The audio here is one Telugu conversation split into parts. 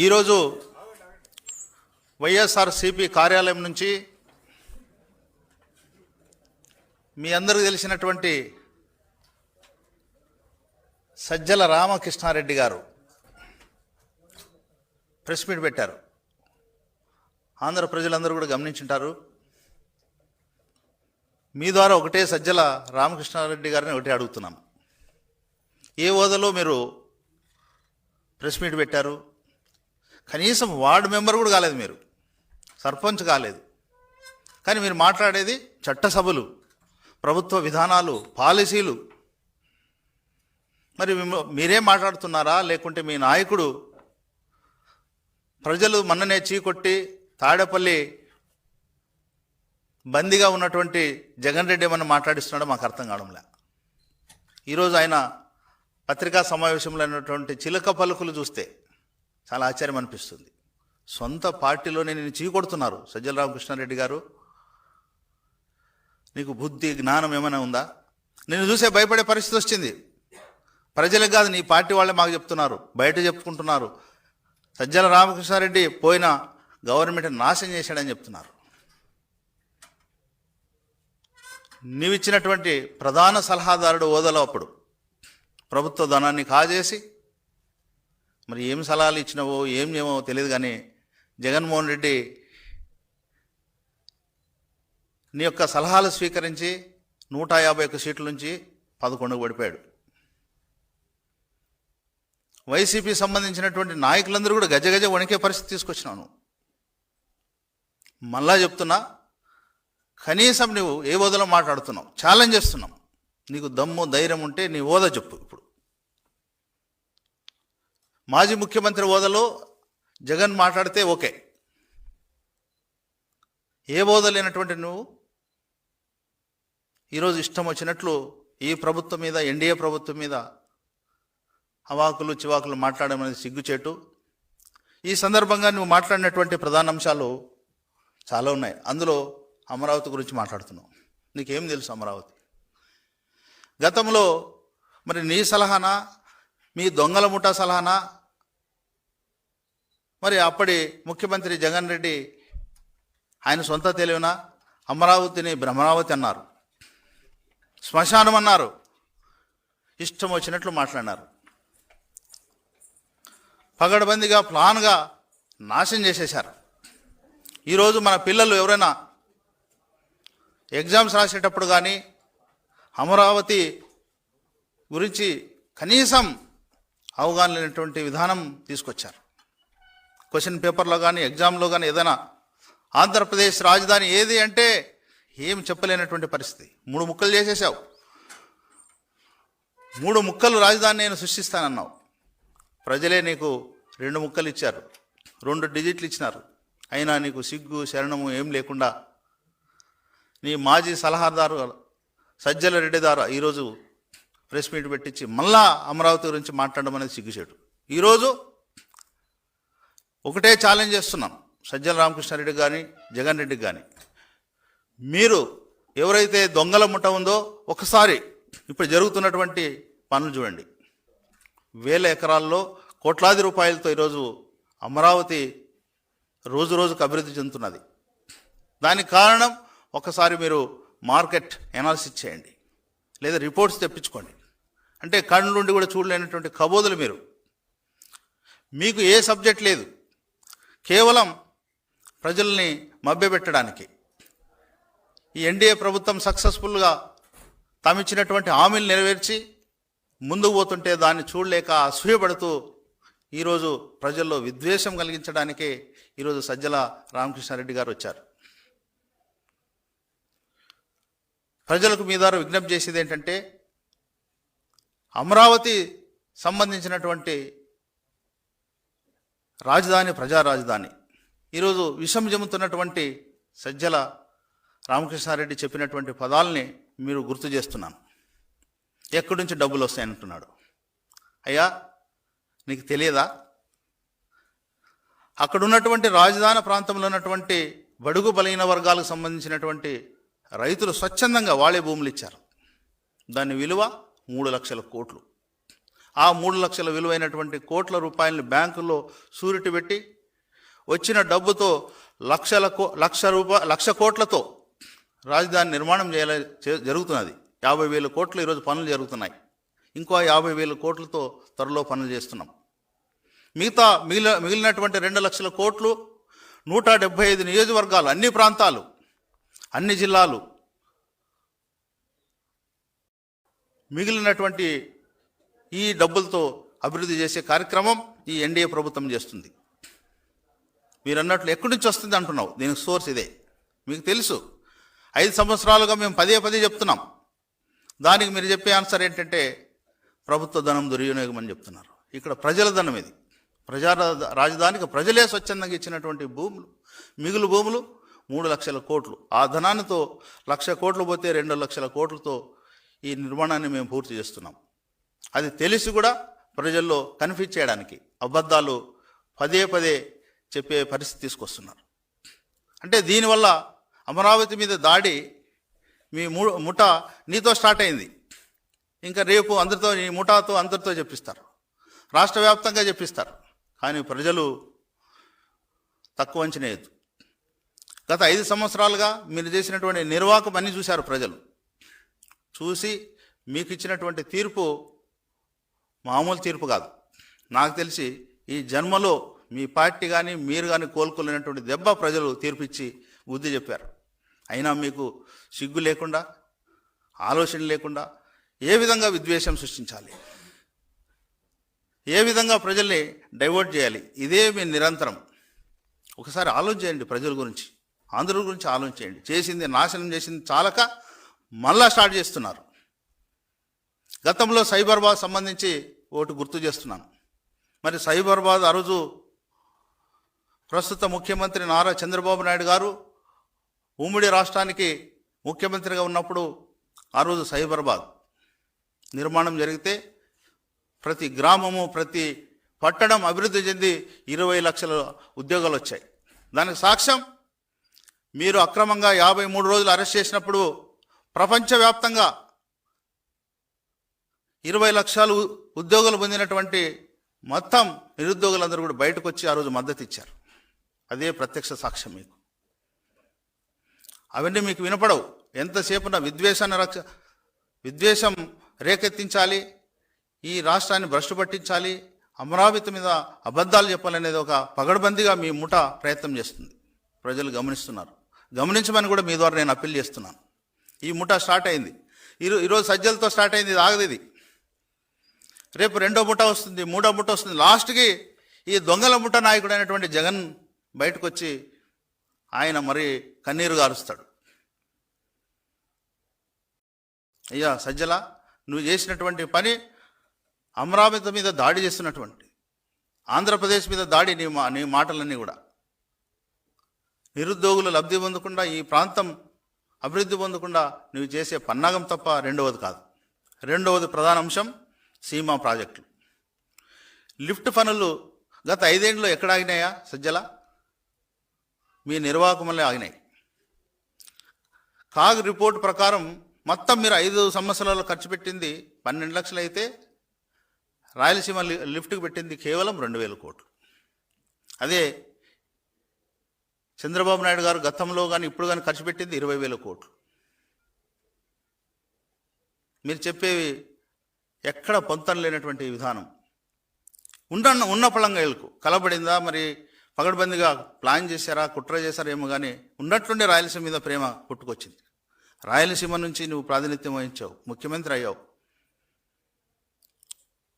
ఈరోజు వైఎస్ఆర్సిపి కార్యాలయం నుంచి మీ అందరికీ తెలిసినటువంటి సజ్జల రామకృష్ణారెడ్డి గారు ప్రెస్ మీట్ పెట్టారు. ఆంధ్ర ప్రజలందరూ కూడా గమనించుంటారు. మీ ద్వారా ఒకటే సజ్జల రామకృష్ణారెడ్డి గారిని ఒకటే అడుగుతున్నాను ఏ హోదాలో మీరు ప్రెస్ మీట్ పెట్టారు? కనీసం వార్డు మెంబర్ కూడా కాలేదు మీరు. సర్పంచ్ కాలేదు. కానీ మీరు మాట్లాడేది చట్టసభలు ప్రభుత్వ విధానాలు పాలసీలు. మరి మిమ్మ- మీరే మాట్లాడుతున్నారా? లేకుంటే మీ నాయకుడు ప్రజలు మన్ననే చీకొట్టి తాడేపల్లి బందీగా ఉన్నటువంటి జగన్ రెడ్డి ఏమన్నా మాట్లాడిస్తున్నాడో మాకు అర్థం కావడంలే. ఈరోజు ఆయన పత్రికా సమావేశంలో అయినటువంటి చిలక పలుకులు చూస్తే చాలా ఆశ్చర్యం అనిపిస్తుంది. సొంత పార్టీలోనే నేను చీకొడుతున్నారు సజ్జల రామకృష్ణారెడ్డి గారు. నీకు బుద్ధి జ్ఞానం ఏమైనా ఉందా? నేను చూసే భయపడే పరిస్థితి వచ్చింది. ప్రజలకు కాదు నీ పార్టీ వాళ్ళే మాకు చెప్తున్నారు బయట చెప్పుకుంటున్నారు. సజ్జల రామకృష్ణారెడ్డి పోయిన గవర్నమెంట్ నాశనం చేశాడని చెప్తున్నారు. నీవిచ్చినటువంటి ప్రధాన సలహాదారుడు ఓదలో అప్పుడు ప్రభుత్వ ధనాన్ని కాజేసి మరి ఏం సలహాలు ఇచ్చినావో ఏం ఏమో తెలియదు కానీ జగన్మోహన్ రెడ్డి నీ యొక్క సలహాలు స్వీకరించి నూట యాభై ఒక్క సీట్ల నుంచి పదకొండుకు పడిపోయాడు వైసీపీ సంబంధించినటువంటి నాయకులందరూ కూడా గజ గజ వణికే పరిస్థితి తీసుకొచ్చినాను మళ్ళా చెప్తున్నా కనీసం నువ్వు ఏ ఓదలో మాట్లాడుతున్నావు ఛాలెంజ్ చేస్తున్నావు. నీకు దమ్ము ధైర్యం ఉంటే నీ ఓద చెప్పు ఇప్పుడు. మాజీ ముఖ్యమంత్రి హోదాలో జగన్ మాట్లాడితే ఓకే. ఏ హోదా లేనటువంటి నువ్వు? ఈరోజు ఇష్టం వచ్చినట్లు ఈ ప్రభుత్వం మీద ఎన్డీఏ ప్రభుత్వం మీద అవాకులు చివాకులు మాట్లాడడం అనేది సిగ్గుచేటు. ఈ సందర్భంగా నువ్వు మాట్లాడినటువంటి ప్రధాన అంశాలు చాలా ఉన్నాయి. అందులో అమరావతి గురించి మాట్లాడుతున్నావు. నీకేం తెలుసు అమరావతి? గతంలో మరి నీ సలహానా? మీ దొంగల ముఠా సలహానా? మరి అప్పటి ముఖ్యమంత్రి జగన్ రెడ్డి ఆయన సొంత తెలివిన? అమరావతిని భ్రమరావతి అన్నారు. శ్మశానం అన్నారు. ఇష్టం వచ్చినట్లు మాట్లాడినారు. పగడబందిగా ప్లాన్గా నాశనం చేసేశారు. ఈరోజు మన పిల్లలు ఎవరైనా ఎగ్జామ్స్ రాసేటప్పుడు కానీ అమరావతి గురించి కనీసం అవగాహన లేనటువంటి విధానం తీసుకొచ్చారు. క్వశ్చన్ పేపర్లో కానీ ఎగ్జామ్లో కానీ ఏదైనా ఆంధ్రప్రదేశ్ రాజధాని ఏది అంటే ఏం చెప్పలేనటువంటి పరిస్థితి. మూడు ముక్కలు చేసేసావు. మూడు ముక్కలు రాజధాని నేను సృష్టిస్తానన్నావు. ప్రజలే నీకు రెండు ముక్కలు ఇచ్చారు. రెండు డిజిట్లు ఇచ్చినారు. అయినా నీకు సిగ్గు శరణము ఏం లేకుండా నీ మాజీ సలహాదారు సజ్జల రెడ్డి ద్వారా ఈరోజు ప్రెస్ మీట్ పెట్టించి మళ్ళా అమరావతి గురించి మాట్లాడడం అనేది సిగ్గుచేటు. ఈరోజు ఒకటే ఛాలెంజ్ చేస్తున్నాం సజ్జల రామకృష్ణారెడ్డి కానీ జగన్ రెడ్డి కానీ మీరు ఎవరైతే దొంగల ముఠ ఉందో ఒకసారి ఇప్పుడు జరుగుతున్నటువంటి పనులు చూడండి. వేల ఎకరాల్లో కోట్లాది రూపాయలతో ఈరోజు అమరావతి రోజు రోజుకు అభివృద్ధి చెందుతున్నది. దానికి కారణం ఒకసారి మీరు మార్కెట్ ఎనాలిసిస్ చేయండి. లేదా రిపోర్ట్స్ తెప్పించుకోండి. అంటే కళ్ళుండి కూడా చూడలేనటువంటి కబోదులు మీరు. మీకు ఏ సబ్జెక్ట్ లేదు. కేవలం ప్రజల్ని మభ్యపెట్టడానికి. ఈ ఎన్డీఏ ప్రభుత్వం సక్సెస్ఫుల్గా తామిచ్చినటువంటి హామీలు నెరవేర్చి ముందుకు పోతుంటే దాన్ని చూడలేక అసూయపడుతూ ఈరోజు ప్రజల్లో విద్వేషం కలిగించడానికే ఈరోజు సజ్జల రామకృష్ణారెడ్డి గారు వచ్చారు. ప్రజలకు మీ ద్వారా విజ్ఞప్తి చేసేది ఏంటంటే అమరావతి సంబంధించినటువంటి రాజధాని ప్రజా రాజధాని ఈరోజు విషం జమ్ముతున్నటువంటి సజ్జల రామకృష్ణారెడ్డి చెప్పినటువంటి పదాలని మీరు గుర్తు చేస్తున్నాను. ఎక్కడి నుంచి డబ్బులు వస్తాయంటున్నాడు అయ్యా నీకు తెలియదా? అక్కడ ఉన్నటువంటి రాజధాని ప్రాంతంలో ఉన్నటువంటి బడుగు బలహీన వర్గాలకు సంబంధించినటువంటి రైతులు స్వచ్ఛందంగా వాళ్ళే భూములు ఇచ్చారు. దాని విలువ మూడు లక్షల కోట్లు. ఆ మూడు లక్షల విలువైనటువంటి కోట్ల రూపాయలని బ్యాంకులో సూరిటి పెట్టి వచ్చిన డబ్బుతో లక్షల కో లక్ష రూపా లక్ష కోట్లతో రాజధాని నిర్మాణం చేయాల జరుగుతున్నది. యాభై వేల కోట్లు ఈరోజు పనులు జరుగుతున్నాయి. ఇంకో యాభై వేల కోట్లతో త్వరలో పనులు చేస్తున్నాం. మిగతా మిగిలిన మిగిలినటువంటి రెండు లక్షల కోట్లు నూట డెబ్భై ఐదు నియోజకవర్గాలు అన్ని ప్రాంతాలు అన్ని జిల్లాలు మిగిలినటువంటి ఈ డబ్బులతో అభివృద్ధి చేసే కార్యక్రమం ఈ ఎన్డీఏ ప్రభుత్వం చేస్తుంది. మీరు అన్నట్లు ఎక్కడి నుంచి వస్తుంది అంటున్నావు? దీనికి సోర్స్ ఇదే. మీకు తెలుసు. ఐదు సంవత్సరాలుగా మేము పదే పదే చెప్తున్నాం. దానికి మీరు చెప్పే ఆన్సర్ ఏంటంటే ప్రభుత్వ ధనం దుర్వినియోగం అని చెప్తున్నారు. ఇక్కడ ప్రజల ధనం ఇది. ప్రజా రాజధానికి ప్రజలే స్వచ్ఛందంగా ఇచ్చినటువంటి భూములు మిగులు భూములు మూడు లక్షల కోట్లు. ఆ ధనానితో లక్ష కోట్లు పోతే రెండు లక్షల కోట్లతో ఈ నిర్మాణాన్ని మేము పూర్తి చేస్తున్నాం. అది తెలిసి కూడా ప్రజల్లో కన్ఫ్యూజ్ చేయడానికి అబద్ధాలు పదే పదే చెప్పే పరిస్థితి తీసుకొస్తున్నారు. అంటే దీనివల్ల అమరావతి మీద దాడి మీ ము ముఠ నీతో స్టార్ట్ అయింది. ఇంకా రేపు అందరితో ఈ ముఠాతో అందరితో చెప్పిస్తారు. రాష్ట్ర వ్యాప్తంగా చెప్పిస్తారు. కానీ ప్రజలు తక్కువ అంచనేయద్దు గత ఐదు సంవత్సరాలుగా మీరు చేసినటువంటి నిర్వాహకం అన్నీ చూశారు ప్రజలు. చూసి మీకు ఇచ్చినటువంటి తీర్పు మామూలు తీర్పు కాదు. నాకు తెలిసి ఈ జన్మలో మీ పార్టీ కానీ మీరు కానీ కోలుకోలేనటువంటి దెబ్బ ప్రజలు తీర్పిచ్చి బుద్ధి చెప్పారు. అయినా మీకు సిగ్గు లేకుండా ఆలోచన లేకుండా ఏ విధంగా విద్వేషం సృష్టించాలి? ఏ విధంగా ప్రజల్ని డైవర్ట్ చేయాలి? ఇదే మీ నిరంతరం. ఒకసారి ఆలోచించండి ప్రజల గురించి. ఆంధ్రుల గురించి ఆలోచించండి చేసింది నాశనం చేసింది చాలక మళ్ళా స్టార్ట్ చేస్తున్నారు. గతంలో సైబర్బాద్ సంబంధించి ఓటు గుర్తు చేస్తున్నాను. మరి సైబర్బాద్ ఆ రోజు ప్రస్తుత ముఖ్యమంత్రి నారా చంద్రబాబు నాయుడు గారు ఉమ్మడి రాష్ట్రానికి ముఖ్యమంత్రిగా ఉన్నప్పుడు ఆ రోజు సైబరాబాద్ నిర్మాణం జరిగితే ప్రతి గ్రామము ప్రతి పట్టణం అభివృద్ధి చెంది ఇరవై లక్షల ఉద్యోగాలు వచ్చాయి. దానికి సాక్ష్యం మీరు అక్రమంగా యాభై మూడు రోజులు అరెస్ట్ చేసినప్పుడు ప్రపంచవ్యాప్తంగా ఇరవై లక్షలు ఉద్యోగులు పొందినటువంటి మొత్తం నిరుద్యోగులందరూ కూడా బయటకు వచ్చి ఆ రోజు మద్దతు ఇచ్చారు అదే ప్రత్యక్ష సాక్ష్యం మీకు. అవన్నీ మీకు వినపడవు. ఎంతసేపున విద్వేషాన్ని రక్ష విద్వేషం రేకెత్తించాలి ఈ రాష్ట్రాన్ని భ్రష్టు పట్టించాలి అమరావతి మీద అబద్ధాలు చెప్పాలనేది ఒక పగడబందిగా మీ ముఠ ప్రయత్నం చేస్తుంది. ప్రజలు గమనిస్తున్నారు. గమనించమని కూడా మీ ద్వారా నేను అప్పీల్ చేస్తున్నాను. ఈ ముఠ స్టార్ట్ అయింది. ఈరో ఈరోజు సజ్జలతో స్టార్ట్ అయింది ఇది ఆగదు ఇది. రేపు రెండో ముఠ వస్తుంది మూడో ముఠ వస్తుంది. లాస్ట్కి ఈ దొంగల ముఠ నాయకుడు అయినటువంటి జగన్ బయటకు వచ్చి ఆయన మరి కన్నీరు గారుస్తాడు. అయ్యా సజ్జల నువ్వు చేసినటువంటి పని అమరావతి మీద దాడి చేస్తున్నటువంటి ఆంధ్రప్రదేశ్ మీద దాడి నీ మా నీ మాటలన్నీ కూడా. నిరుద్యోగులు లబ్ధి పొందకుండా ఈ ప్రాంతం అభివృద్ధి పొందకుండా నువ్వు చేసే పన్నాగం తప్ప రెండవది కాదు. రెండవది ప్రధాన అంశం సీమా ప్రాజెక్టులు. లిఫ్ట్ పనులు గత ఐదేండ్లో ఎక్కడ ఆగినాయా సజ్జల? మీ నిర్వాహకం ఆగినాయి. కాగ్ రిపోర్ట్ ప్రకారం మొత్తం మీరు ఐదు సంవత్సరాలు ఖర్చు పెట్టింది పన్నెండు లక్షలు అయితే రాయలసీమ లిఫ్ట్కి పెట్టింది కేవలం రెండు వేల కోట్లు. అదే చంద్రబాబు నాయుడు గారు గతంలో కానీ ఇప్పుడు కానీ ఖర్చు పెట్టింది ఇరవై వేల కోట్లు. మీరు చెప్పేవి ఎక్కడ పొంతం లేనటువంటి విధానం. ఉన్న ఉన్న పళంగాయలకు కలబడిందా? మరి పగడబందిగా ప్లాన్ చేశారా? కుట్ర చేశారా ఏమో కానీ ఉన్నట్టుండి రాయలసీమ మీద ప్రేమ పుట్టుకొచ్చింది. రాయలసీమ నుంచి నువ్వు ప్రాతినిధ్యం వహించావు ముఖ్యమంత్రి అయ్యావు.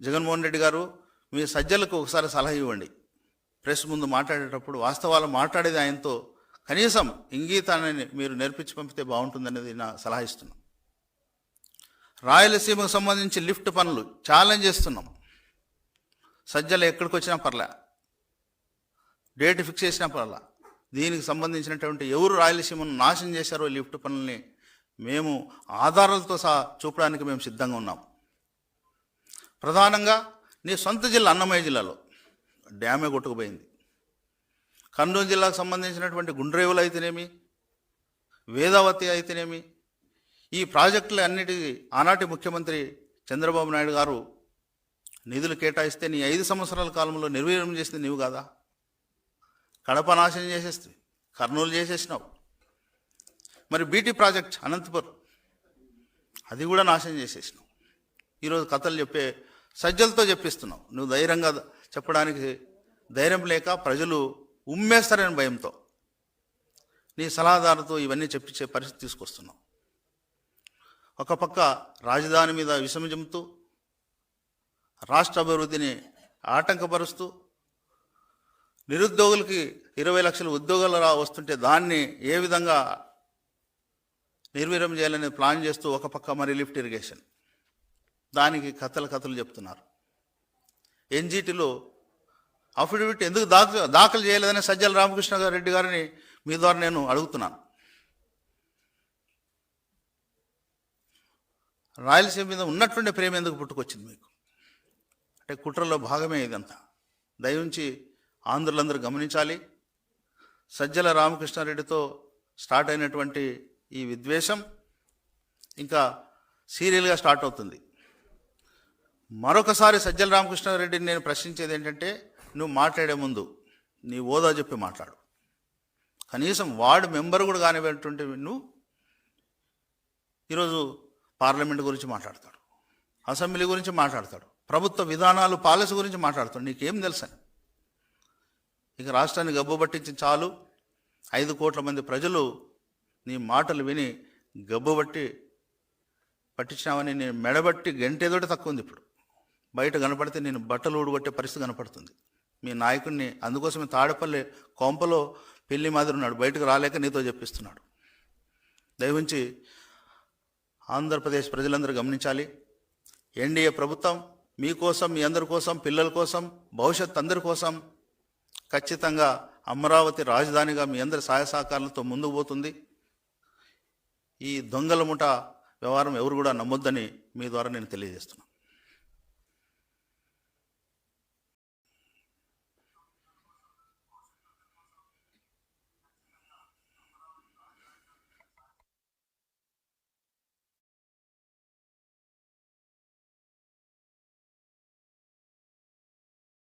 జగన్మోహన్ రెడ్డి గారు మీ సజ్జలకు ఒకసారి సలహా ఇవ్వండి. ప్రెస్ ముందు మాట్లాడేటప్పుడు వాస్తవాలు మాట్లాడేది ఆయనతో కనీసం ఇంగీతాన్ని మీరు నేర్పించి పంపితే బాగుంటుందనేది నా సలహా ఇస్తున్నాం. రాయలసీమకు సంబంధించి లిఫ్ట్ పనులు ఛాలెంజ్ చేస్తున్నాం. సజ్జలు ఎక్కడికి వచ్చినా పర్లే. డేట్ ఫిక్స్ చేసినా పర్లా. దీనికి సంబంధించినటువంటి ఎవరు రాయలసీమను నాశనం చేశారో లిఫ్ట్ పనుల్ని మేము ఆధారాలతో సహా చూపడానికి మేము సిద్ధంగా ఉన్నాం. ప్రధానంగా నీ సొంత జిల్లా అన్నమయ్య జిల్లాలో డ్యామే కొట్టుకుపోయింది. కర్నూలు జిల్లాకు సంబంధించినటువంటి గుండ్రేవులు అయితేనేమి వేదావతి అయితేనేమి ఈ ప్రాజెక్టులు అన్నిటికీ ఆనాటి ముఖ్యమంత్రి చంద్రబాబు నాయుడు గారు నిధులు కేటాయిస్తే నీ ఐదు సంవత్సరాల కాలంలో నిర్వీర్యం చేసింది నీవు కాదా? కడప నాశనం చేసేస్తే కర్నూలు చేసేసినావు. మరి బీటీ ప్రాజెక్ట్ అనంతపురం అది కూడా నాశనం చేసేసినావు. ఈరోజు కథలు చెప్పే సజ్జలతో చెప్పిస్తున్నావు. నువ్వు ధైర్యంగా చెప్పడానికి ధైర్యం లేక ప్రజలు ఉమ్మేస్తారని భయంతో నీ సలహాదారుతో ఇవన్నీ చెప్పించే పరిస్థితి తీసుకొస్తున్నావు ఒక పక్క రాజధాని మీద విషమజంతూ రాష్ట్ర అభివృద్ధిని ఆటంకపరుస్తూ నిరుద్యోగులకి ఇరవై లక్షల ఉద్యోగాలు రా వస్తుంటే దాన్ని ఏ విధంగా నిర్వీర్యం చేయాలని ప్లాన్ చేస్తూ ఒక పక్క మరి లిఫ్ట్ ఇరిగేషన్. దానికి కథలు కథలు చెప్తున్నారు. ఎన్జిటిలో అఫిడవిట్ ఎందుకు దాఖలు దాఖలు చేయలేదని సజ్జల రామకృష్ణ రెడ్డి గారిని మీ ద్వారా నేను అడుగుతున్నాను. రాయలసీమ మీద ఉన్నటువంటి ప్రేమ ఎందుకు పుట్టుకొచ్చింది మీకు? అంటే కుట్రలో భాగమే ఇదంతా. దయవుంచి ఆంధ్రులందరూ గమనించాలి. సజ్జల రామకృష్ణారెడ్డితో స్టార్ట్ అయినటువంటి ఈ విద్వేషం ఇంకా సీరియల్గా స్టార్ట్ అవుతుంది. మరొకసారి సజ్జల రామకృష్ణారెడ్డిని నేను ప్రశ్నించేది ఏంటంటే నువ్వు మాట్లాడే ముందు నీ ఓదా చెప్పి మాట్లాడు. కనీసం వార్డు మెంబర్ కూడా కానివ్వటువంటి నువ్వు ఈరోజు పార్లమెంట్ గురించి మాట్లాడతాడు అసెంబ్లీ గురించి మాట్లాడతాడు ప్రభుత్వ విధానాలు పాలసీ గురించి మాట్లాడతాడు నీకేం తెలుసని. ఇక రాష్ట్రాన్ని గబ్బు పట్టించి చాలు. ఐదు కోట్ల మంది ప్రజలు నీ మాటలు విని గబ్బుబట్టి పట్టించినావని నేను మెడబట్టి గంటేదోటి తక్కువ ఉంది ఇప్పుడు. బయట కనపడితే నేను బట్టలు ఊడగొట్టే పరిస్థితి కనపడుతుంది. మీ నాయకుడిని అందుకోసమే తాడపల్లి కొంపలో పెళ్ళి మాదిరి ఉన్నాడు. బయటకు రాలేక నీతో చెప్పిస్తున్నాడు. దయవుంచి ఆంధ్రప్రదేశ్ ప్రజలందరూ గమనించాలి. ఎన్డీఏ ప్రభుత్వం మీకోసం మీ అందరి కోసం పిల్లల కోసం భవిష్యత్ అందరి కోసం ఖచ్చితంగా అమరావతి రాజధానిగా మీ అందరి సహాయ సహకారాలతో ముందుకు పోతుంది. ఈ దొంగల ముఠ వ్యవహారం ఎవరు కూడా నమ్మొద్దని మీ ద్వారా నేను తెలియజేస్తున్నాను.